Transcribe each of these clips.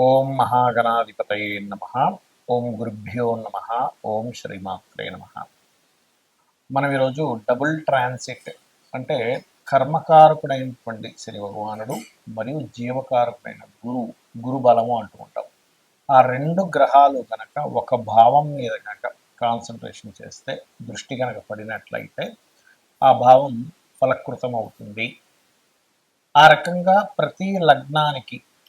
ఓం మహాగణాధిపతయే నమ. ఓం గురుభ్యో నమ. ఓం శ్రీమాత్రే నమ. మనం ఈరోజు డబుల్ ట్రాన్సిట్ అంటే కర్మకారకుడైనటువంటి శని భగవానుడు మరియు జీవకారకుడైన గురువు గురు బలము అంటూ ఉంటాం. ఆ రెండు గ్రహాలు కనుక ఒక భావం మీద కనుక కాన్సన్ట్రేషన్ చేస్తే దృష్టి కనుక పడినట్లయితే ఆ భావం ఫలకృతం అవుతుంది ఆ రకంగా ప్రతి లగ్నానికి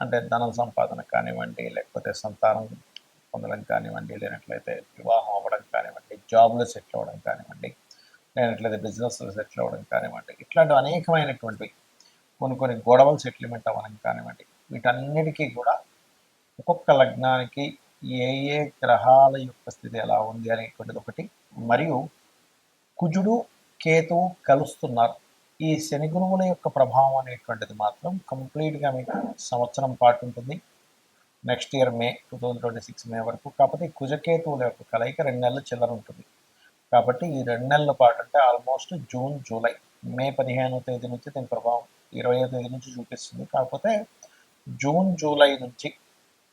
అంటే ధనం సంపాదన కానివ్వండి లేకపోతే సంతానం పొందడం కానివ్వండి లేనట్లయితే వివాహం అవ్వడం కానివ్వండి జాబ్లో సెటిల్ అవ్వడం కానివ్వండి లేనట్లయితే బిజినెస్లో సెటిల్ అవ్వడం కానివ్వండి ఇట్లాంటి అనేకమైనటువంటివి కొన్ని కొన్ని గొడవలు సెటిల్మెంట్ అవ్వడం కానివ్వండి వీటన్నిటికీ కూడా ఒక్కొక్క లగ్నానికి ఏ ఏ గ్రహాల యొక్క స్థితి ఎలా ఉంది అనేటువంటిది ఒకటి. మరియు కుజుడు కేతువు కలుస్తున్నారు. ఈ శని గురువుల యొక్క ప్రభావం అనేటువంటిది మాత్రం కంప్లీట్గా మీకు సంవత్సరం పాటు ఉంటుంది next year May two thousand twenty six May వరకు కాకపోతే కుజకేతువుల యొక్క కలయిక రెండు నెలలు చిల్లర ఉంటుంది. కాబట్టి ఈ రెండు నెలల పాటు అంటే ఆల్మోస్ట్ జూన్ జూలై మే పదిహేనో తేదీ నుంచి దీని ప్రభావం ఇరవయో తేదీ నుంచి చూపిస్తుంది. కాకపోతే జూన్ జూలై నుంచి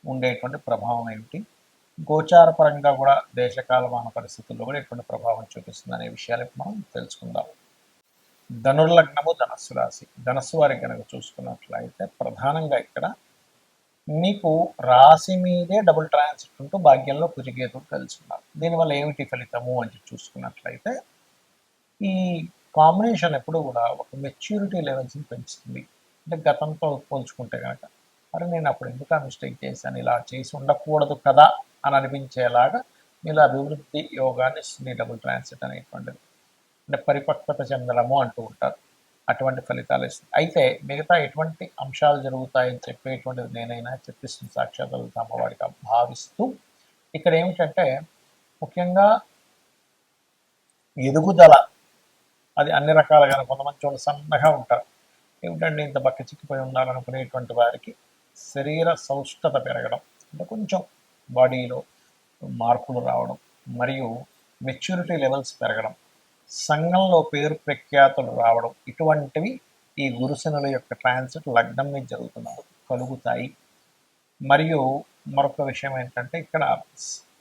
ఉండేటువంటి ప్రభావం ఏమిటి? గోచార పరంగా కూడా దేశకాలమాన పరిస్థితుల్లో కూడా ఎటువంటి ప్రభావం చూపిస్తుంది అనే విషయాలు మనం తెలుసుకుందాం. ధనుర్లగ్నము ధనస్సు రాశి. ధనస్సు వారి కనుక చూసుకున్నట్లయితే ప్రధానంగా ఇక్కడ మీకు రాశి మీదే డబుల్ ట్రాన్సిట్ ఉంటూ భాగ్యంలో కుజకేతుడు కలిసి ఉన్నారు దీనివల్ల ఏమిటి ఫలితము అని చూసుకున్నట్లయితే ఈ కాంబినేషన్ ఎప్పుడు కూడా ఒక మెచ్యూరిటీ లెవెల్స్ని పెంచుతుంది. అంటే గతంతో పోల్చుకుంటే కనుక మరి నేను అప్పుడు ఎందుకు ఆ మిస్టేక్ చేశాను? ఇలా చేసి ఉండకూడదు కదా అని అనిపించేలాగా ఇలా అభివృద్ధి యోగాన్ని ఇస్తుంది డబుల్ ట్రాన్సిట్ అనేటువంటిది అంటే పరిపక్వత చెందడము అంటూ ఉంటారు. అటువంటి ఫలితాలు ఇస్తుంది అయితే మిగతా ఎటువంటి అంశాలు జరుగుతాయని చెప్పేటువంటిది నేనైనా చెప్పిస్తుంది సాక్షాత్ అమ్మవారిగా భావిస్తూ ఇక్కడ ఏమిటంటే ముఖ్యంగా ఎదుగుదల అది అన్ని రకాలుగా కొంతమంది చూడ సన్నగా ఉంటారు. ఏమిటంటే ఇంత బక్క చిక్కిపోయి ఉండాలనుకునేటువంటి వారికి శరీర సౌష్ఠత పెరగడం అంటే కొంచెం బాడీలో మార్పులు రావడం మరియు మెచ్యూరిటీ లెవెల్స్ పెరగడం సంఘంలో పేరు ప్రఖ్యాతులు రావడం ఇటువంటివి ఈ గురుశనుల యొక్క ట్రాన్సిట్ లగ్నం మీద జరుగుతున్నారు కలుగుతాయి. మరియు మరొక విషయం ఏంటంటే ఇక్కడ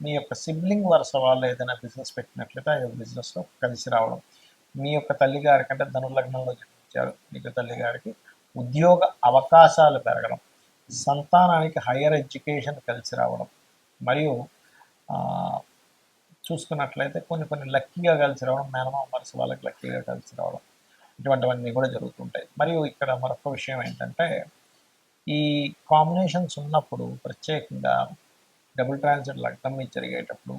మీ యొక్క సిబ్లింగ్ వరుస వాళ్ళు ఏదైనా బిజినెస్ పెట్టినట్లయితే ఆ బిజినెస్లో కలిసి రావడం. మీ యొక్క తల్లిగారి కంటే ధనుర్లగ్నంలో జన్మించారు మీకు తల్లిగారికి ఉద్యోగ అవకాశాలు పెరగడం సంతానానికి హయ్యర్ ఎడ్యుకేషన్ కలిసి రావడం. మరియు చూసుకున్నట్లయితే కొన్ని కొన్ని లక్కీగా కలిసి రావడం మేనమామ మనసు వాళ్ళకి లక్కీగా కలిసి రావడం ఇటువంటివన్నీ కూడా జరుగుతుంటాయి. మరియు ఇక్కడ మరొక విషయం ఏంటంటే ఈ కాంబినేషన్స్ ఉన్నప్పుడు ప్రత్యేకంగా డబుల్ ట్రాన్సిట్ లగ్నం మీద జరిగేటప్పుడు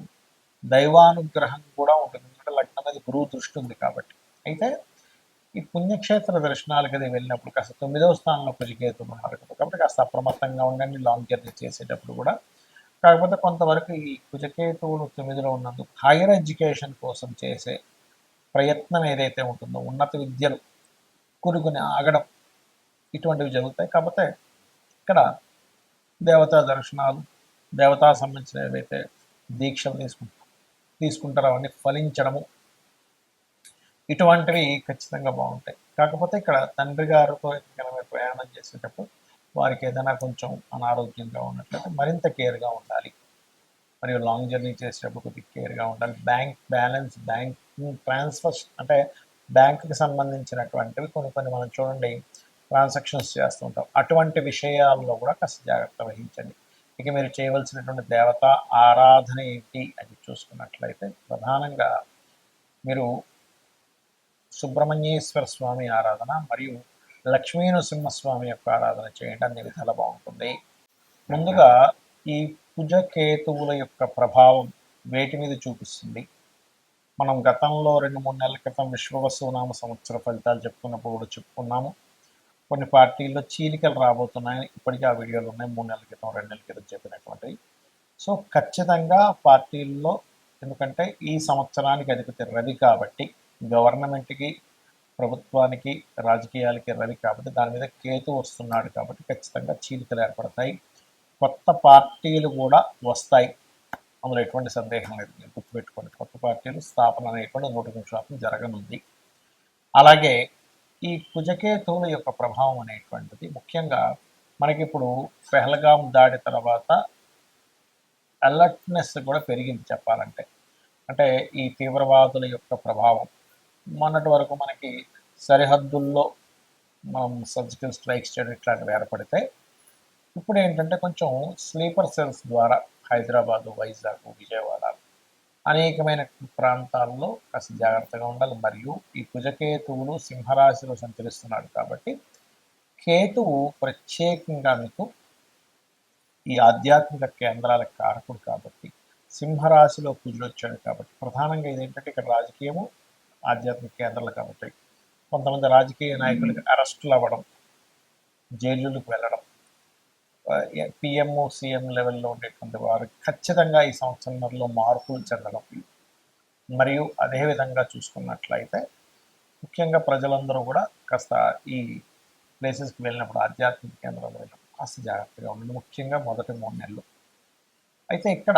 దైవానుగ్రహం కూడా ఉంటుంది. ఎందుకంటే లగ్నం మీద గురువు దృష్టి ఉంది కాబట్టి. అయితే ఈ పుణ్యక్షేత్ర దర్శనాలకు అది వెళ్ళినప్పుడు కాస్త తొమ్మిదవ స్థానంలో కుజికేతులు ఉన్నారు కాబట్టి కాస్త అప్రమత్తంగా ఉండండి లాంగ్ జర్నీ చేసేటప్పుడు కూడా కాకపోతే కొంతవరకు ఈ కుజకేతువులు తొమ్మిదిలో ఉన్నందుకు హైయర్ ఎడ్యుకేషన్ కోసం చేసే ప్రయత్నం ఏదైతే ఉంటుందో ఉన్నత విద్యలు కురుగుని ఆగడం ఇటువంటివి జరుగుతాయి. కాకపోతే ఇక్కడ దేవతా దర్శనాలు దేవతా సంబంధించిన ఏవైతే దీక్షలు తీసుకుంటారు తీసుకుంటారో అవన్నీ ఫలించడము ఇటువంటివి ఖచ్చితంగా బాగుంటాయి. కాకపోతే ఇక్కడ తండ్రి గారితో ప్రయాణం చేసేటప్పుడు వారికి ఏదైనా కొంచెం అనారోగ్యంగా ఉన్నట్లయితే మరింత కేర్గా ఉండాలి. మరియు లాంగ్ జర్నీ చేసేటప్పుడు కొద్దిగా కేర్గా ఉండాలి. బ్యాంక్ బ్యాలెన్స్ బ్యాంక్ ట్రాన్స్ఫర్స్ అంటే బ్యాంకుకి సంబంధించినటువంటివి కొన్ని కొన్ని మనం చూడండి ట్రాన్సాక్షన్స్ చేస్తుంటాం. అటువంటి విషయాల్లో కూడా కాస్త జాగ్రత్త వహించండి. ఇక మీరు చేయవలసినటువంటి దేవత ఆరాధన ఏంటి అని చూసుకున్నట్లయితే ప్రధానంగా మీరు సుబ్రహ్మణ్యేశ్వర స్వామి ఆరాధన మరియు లక్ష్మీ నరసింహస్వామి యొక్క ఆరాధన చేయడం అన్ని విధాలు బాగుంటుంది. ముందుగా ఈ కుజకేతువుల యొక్క ప్రభావం వేటి మీద చూపిస్తుంది? మనం గతంలో రెండు మూడు నెలల క్రితం విశ్వవసునామ సంవత్సర ఫలితాలు చెప్పుకున్నప్పుడు కూడా చెప్పుకున్నాము. కొన్ని పార్టీల్లో చీలికలు రాబోతున్నాయని ఇప్పటికీ ఆ వీడియోలు ఉన్నాయి. మూడు నెలల క్రితం రెండు నెలల క్రితం చెప్పినటువంటివి. సో ఖచ్చితంగా పార్టీల్లో ఎందుకంటే ఈ సంవత్సరానికి అధిపతి రవి కాబట్టి గవర్నమెంట్కి ప్రభుత్వానికి రాజకీయాలకి రవి కాబట్టి దాని మీద కేతు వస్తున్నాడు కాబట్టి ఖచ్చితంగా చీలికలు ఏర్పడతాయి. కొత్త పార్టీలు కూడా వస్తాయి. అందులో ఎటువంటి సందేహం లేదు. మీరు గుర్తుపెట్టుకోండి. కొత్త పార్టీలు స్థాపన అనేటువంటి నూటికి శాతం జరగనుంది. అలాగే ఈ కుజకేతువుల యొక్క ప్రభావం అనేటువంటిది ముఖ్యంగా మనకి ఇప్పుడు పెహల్గాం దాడి తర్వాత అలర్ట్నెస్ కూడా పెరిగింది చెప్పాలంటే. అంటే ఈ తీవ్రవాదుల యొక్క ప్రభావం మొన్నటి వరకు మనకి సరిహద్దుల్లో మనం సర్జికల్ స్ట్రైక్స్ చేయడం ఇట్లాంటివి ఏర్పడితే ఇప్పుడు ఏంటంటే కొంచెం స్లీపర్ సెల్స్ ద్వారా హైదరాబాదు వైజాగ్ విజయవాడ అనేకమైన ప్రాంతాల్లో కాస్త జాగ్రత్తగా ఉండాలి. మరియు ఈ కుజకేతువులు సింహరాశిలో సంచరిస్తున్నాడు కాబట్టి కేతువు ప్రత్యేకంగా మీకు ఈ ఆధ్యాత్మిక కేంద్రాల కారకుడు కాబట్టి సింహరాశిలో కుజుడు వచ్చాడు కాబట్టి ప్రధానంగా ఇదేంటంటే ఇక్కడ రాజకీయము ఆధ్యాత్మిక కేంద్రాలు కాబట్టి కొంతమంది రాజకీయ నాయకులకి అరెస్టులు అవ్వడం జైలులకు వెళ్ళడం పిఎం సీఎం లెవెల్లో ఉండేటువంటి వారు ఖచ్చితంగా ఈ సంవత్సరంలో మార్పులు చెందడం. మరియు అదేవిధంగా చూసుకున్నట్లయితే ముఖ్యంగా ప్రజలందరూ కూడా కాస్త ఈ ప్లేసెస్కి వెళ్ళినప్పుడు ఆధ్యాత్మిక కేంద్రాలు వెళ్ళినప్పుడు కాస్త జాగ్రత్తగా ఉండండి. ముఖ్యంగా మొదటి మూడు నెలలు. అయితే ఇక్కడ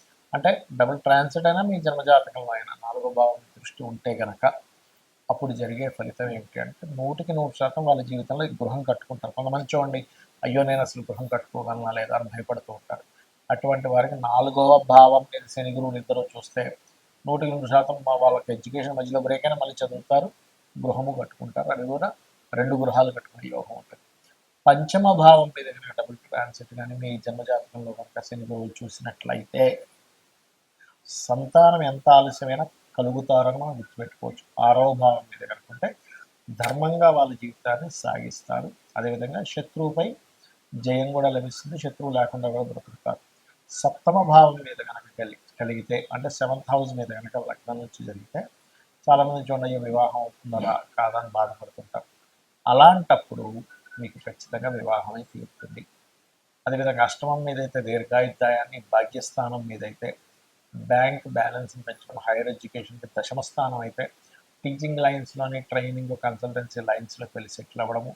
అంటే డబుల్ ట్రాన్సిట్ అయినా మీ జన్మజాతకంలో అయినా నాలుగో భావం దృష్టి ఉంటే గనక అప్పుడు జరిగే ఫలితం ఏమిటి అంటే నూటికి నూరు శాతం వాళ్ళ జీవితంలో ఈ గృహం కట్టుకుంటారు. కొంతమంది చూడండి అయ్యో నేను అసలు గృహం కట్టుకోగలనా లేదా అని భయపడుతూ ఉంటారు. అటువంటి వారికి నాలుగవ భావం మీద శని గురువులు ఇద్దరు చూస్తే నూటికి నూరు శాతం వాళ్ళకి ఎడ్యుకేషన్ మధ్యలో బ్రేక్ అయినా మళ్ళీ చదువుతారు గృహము కట్టుకుంటారు. అది కూడా రెండు గృహాలు కట్టుకునే యోగం ఉంటుంది. పంచమ భావం మీద డబుల్ ట్రాన్సిట్ కానీ మీ జన్మజాతకంలో కనుక శని గురువులు చూసినట్లయితే సంతానం ఎంత ఆలస్యమైనా కలుగుతారని మనం గుర్తుపెట్టుకోవచ్చు. ఆరవ భావం మీద కనుకుంటే ధర్మంగా వాళ్ళ జీవితాన్ని సాగిస్తారు. అదేవిధంగా శత్రువుపై జయం కూడా లభిస్తుంది. శత్రువు లేకుండా కూడా బ్రతుకుతారు. సప్తమ భావం మీద కనుక కలిగి కలిగితే అంటే సెవెంత్ హౌస్ మీద కనుక లగ్నం నుంచి జరిగితే చాలామంది చూడండి వివాహం అవుతుందా కాదని బాధపడుతుంటారు. అలాంటప్పుడు మీకు ఖచ్చితంగా వివాహమై తీరుతుంది అదేవిధంగా అష్టమం మీద అయితే దీర్ఘాయుద్ధాయాన్ని భాగ్యస్థానం మీద అయితే బ్యాంక్ బ్యాలెన్స్ పెంచడం హైయర్ ఎడ్యుకేషన్కి దశమ స్థానం అయితే టీచింగ్ లైన్స్లోని ట్రైనింగ్ కన్సల్టెన్సీ లైన్స్లోకి వెళ్ళి సెటిల్ అవ్వడము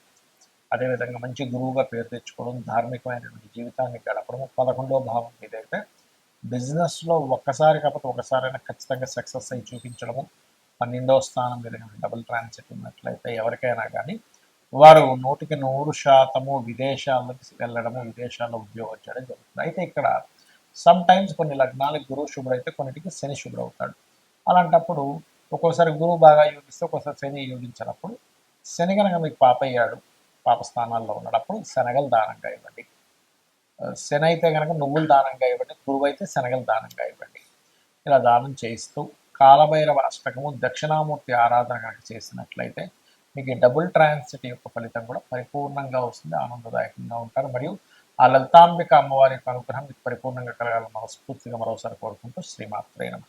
అదేవిధంగా మంచి గురువుగా పేరు తెచ్చుకోవడం ధార్మికమైనటువంటి జీవితాన్ని గడపడము పదకొండవ భావం మీద బిజినెస్లో ఒక్కసారి కాకపోతే ఒకసారైనా ఖచ్చితంగా సక్సెస్ అయి చూపించడము పన్నెండవ స్థానం మీద డబుల్ ట్రాన్సిట్ ఉన్నట్లయితే ఎవరికైనా కానీ వారు నూటికి నూరు శాతము విదేశాలకు వెళ్ళడము విదేశాల్లో ఉద్యోగం చేయడం జరుగుతుంది. అయితే ఇక్కడ సమ్ టైమ్స్ కొన్ని లగ్నాలకు గురువు శుభ్రైతే కొన్నిటికి శని శుభ్రవుతాడు అలాంటప్పుడు ఒక్కోసారి గురువు బాగా యోగిస్తే ఒక్కోసారి శని యోగించినప్పుడు శని కనుక మీకు పాప అయ్యాడు పాప స్థానాల్లో ఉన్నప్పుడు శనగలు దానంగా ఇవ్వండి. శని అయితే కనుక నువ్వులు దానంగా ఇవ్వండి గురువు అయితే శనగలు దానంగా ఇవ్వండి. ఇలా దానం చేయిస్తూ కాలభైరవ అష్టకము దక్షిణామూర్తి ఆరాధన కనుక చేసినట్లయితే మీకు డబుల్ ట్రాన్సిటీ యొక్క ఫలితం కూడా పరిపూర్ణంగా వస్తుంది ఆనందదాయకంగా ఉంటారు. మరియు ఆ లలితాంబిక అమ్మవారి యొక్క అనుగ్రహం మీకు పరిపూర్ణంగా కలగాలని మనస్ఫూర్తిగా మరోసారి కోరుకుంటూ శ్రీమాత్రే నమ.